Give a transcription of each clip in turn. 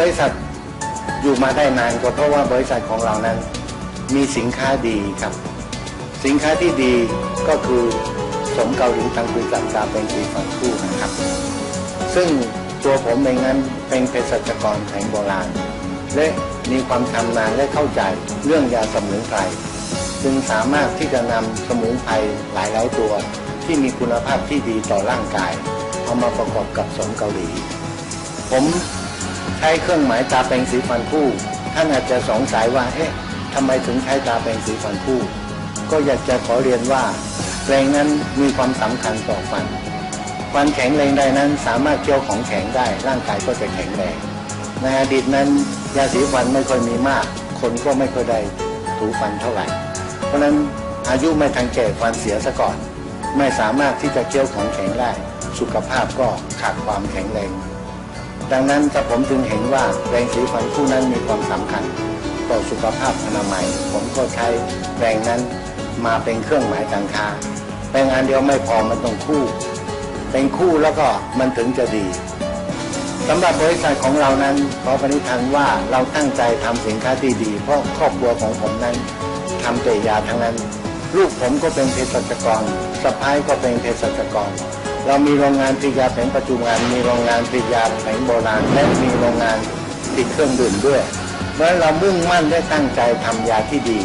บริษัทอยู่มาได้นานก็เพราะว่าบริษัทของเรานั้น มีสินค้าดีครับ สินค้าที่ดีก็คือสมเกาหลีทางบริษัทกาเป็นสีฝันคู่นะครับ ซึ่งตัวผมเองนั้นเป็นเภสัชกรแผนโบราณ และมีความชำนาญและเข้าใจเรื่องยาสมุนไพรจึงสามารถที่จะนำสมุนไพรหลายๆตัว ที่มีคุณภาพที่ดีต่อร่างกาย เอามาประกอบกับสมเกาหลี ผม ใช้เครื่องหมายตาแปรงสีฟันคู่ ท่านอาจจะสงสัยว่าเอ๊ะทำไมถึงใช้ตาแปรงสีฟันคู่ ก็อยากจะขอเรียนว่าแปรงนั้นมีความสำคัญต่อฟันฟันแข็งแรงได้นั้นสามารถเคี้ยวของแข็งได้ ร่างกายก็จะแข็งแรงในอดีตนั้นยาสีฟันไม่ค่อยมีมาก คนก็ไม่ค่อยได้ถูฟันเท่าไหร่ เพราะฉะนั้นอายุไม่ทันแก่ฟันเสียซะก่อน ไม่สามารถที่จะเคี้ยวของแข็งได้ สุขภาพก็ขาดความแข็งแรง ดังนั้นถ้าผมจึงเห็นว่าแปรงสีฟันคู่นั้นมีความสำคัญ ต่อสุขภาพอนามัย ผมก็ใช้แปรงนั้นมาเป็นเครื่องหมายการค้าแปรงอันเดียวไม่พอมันต้องคู่เป็นคู่แล้วก็มันถึงจะดีสำหรับบริษัทของเรานั้นขอปณิธานว่าเราตั้งใจทำสินค้าที่ดี เพราะครอบครัวของผมนั้นทำแต่ยาทั้งนั้น ลูกผมก็เป็นเภสัชกรสะพ้ายก็เป็นเภสัชกร เรามีโรงงานผลิตยาแผงปัจจุบันมีโรงงานผลิตยาแผงโบราณและมีโรงงานผลิตเครื่องดื่มด้วยเพราะเรามุ่งมั่นและตั้งใจทำยาที่ดี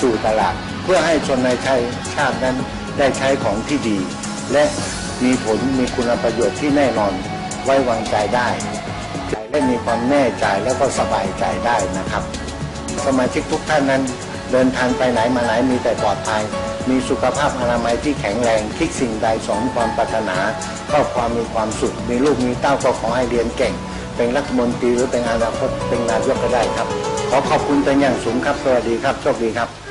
สู่ตลาด เพื่อให้ชนในชายชาตินั้นได้ใช้ของที่ดี และมีผลมีคุณประโยชน์ที่แน่นอนไว้วางใจได้และมีความแน่ใจแล้วก็สบายใจได้นะครับ สมาชิกทุกท่านนั้นเดินทางไปไหนมาไหนมีแต่ปลอดภัย มีสุขภาพอนามัยที่แข็งแรงคิดสิ่งใดสมความปรารถนาก็ความมีความสุข มีลูกมีเต้าก็ขอให้เรียนเก่ง เป็นรัฐมนตรีหรือเป็นอนาคตเป็นนายกก็ได้ครับ ขอขอบคุณเป็นอย่างสูงครับสวัสดีครับโชคดีครับ